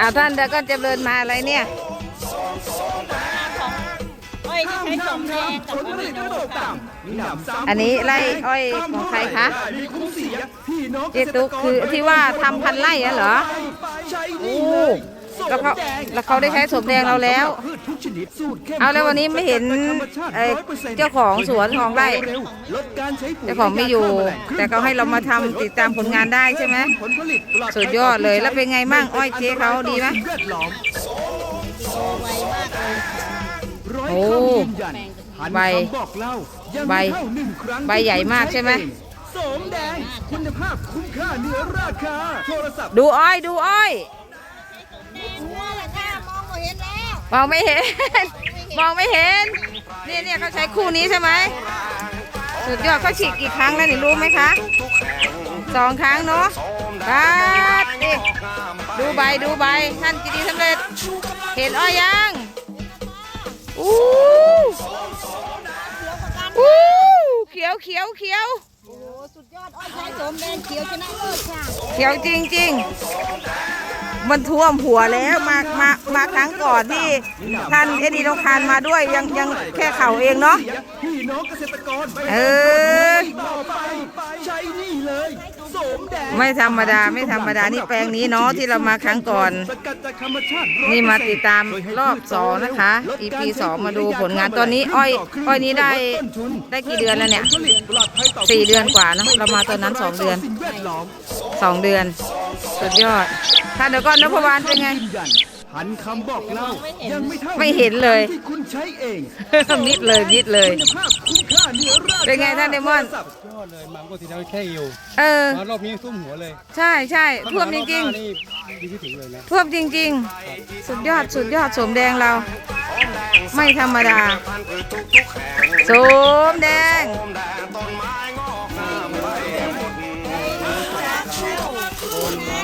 อ้าวท่านเดี๋ยวก็จะเดินมาอะไรเนี่ยอ้อยที่ใช้สมแดงกับผลผลิตระดับต่ำมีหนำซ้ำอันนี้ไร่อ้อยของใครคะมีคุ้มเสียพี่น้องเจตุกคือที่ว่าทำพันไร่เหรอ ใช้โอ้นี่เลย แล้วเขาแล้วเขาได้ใช้สมแดงเราแล้วพืชทุกชนิดสูตรเข้มเอาแล้ววันนี้ไม่เห็นธรรมชาติเอ่อ100%เจ้าของสวนของไร่เวลดการใช้ปุ๋ยเจ้าของไม่อยู่ แต่เขาให้เรามาทำติดตามผลงานได้ใช่ไหมผลผลิตปลภัสุดยอดเลยแล้วเป็นไงมั่งอ้อยเจ๊เขาดีไหมสิ่งแวดล้อมโตไวมากเลยร้อยโอ้คำยืนยันหันใบคำบอกเล่ายังใบไม่เท่าหนึ่งครั้งใบใหญ่มากใช่ไหมโสมแดงคุณภาพคุ้มค่าเหนือราคา โทรศัพท์ ดูอ้อย ดูอ้อย หัวละค่ะมองก็เห็นแล้ว มองไม่เห็น มองไม่เห็น เนี่ยเนี่ยเขาใช้คู่นี้ใช่ไหมสุดยอดเขาฉีดกี่ครั้งแล้วนี่รู้ไหมคะสองครั้งเนาะปัดดิดูใบดูใบท่านกิดีสำเร็จ เห็นอ้อยยังอู้อู้เขียวเขียวเขียวโอ้โหสุดยอดอ้อยใช้สมแดงเขียวชนะเลิศค่ะ เขียวจริงๆ มันท่วมหัวแล้วมามามาครั้งก่อนที่ท่านเอ็ดดีโนคานมาด้วยยังยังแค่เข่าเองเนาะพี่น้องเกษตรกรเออต่อไปใช้นี่เลยโสมแดงไม่ธรรมดาไม่ธรรมดานี่แปลงนี้เนาะที่เรามาครั้งก่อนสกัดจากธรรมชาตินี่มาติดตามรอบสองนะคะ EP สองมาดูผลงานตอนนี้อ้อยอ้อยนี้ได้ได้กี่เดือนแล้วเนี่ยสี่เดือนกว่าเนอะเรามาตอนนั้นสองเดือนสิ่งแวดล้อมสองเดือน สุดยอดท่านเดี๋ยวก่อนนพวานเป็นไงยืนยันหันคำบอกเล่ายังไม่เท่าไม่เห็นเลย ที่คุณใช้เองมิดเลยมิดเลย คุณภาพคุ้มค่าเหนือราคาเป็นไงท่านเดมอนโทรศัพท์ยอดเลยมังก็ทีแล้วแค่อยู่เออ มารอบนี้ทุ่มหัวเลยใช่ใช่ท่วมจริงๆนี่ดีที่ถึงเลยนะๆท่วมจริง ๆ สุดยอดสุดยอดสมแดงเรา ไม่ธรรมดาสมแด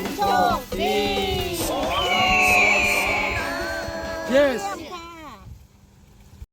งโชคดี yes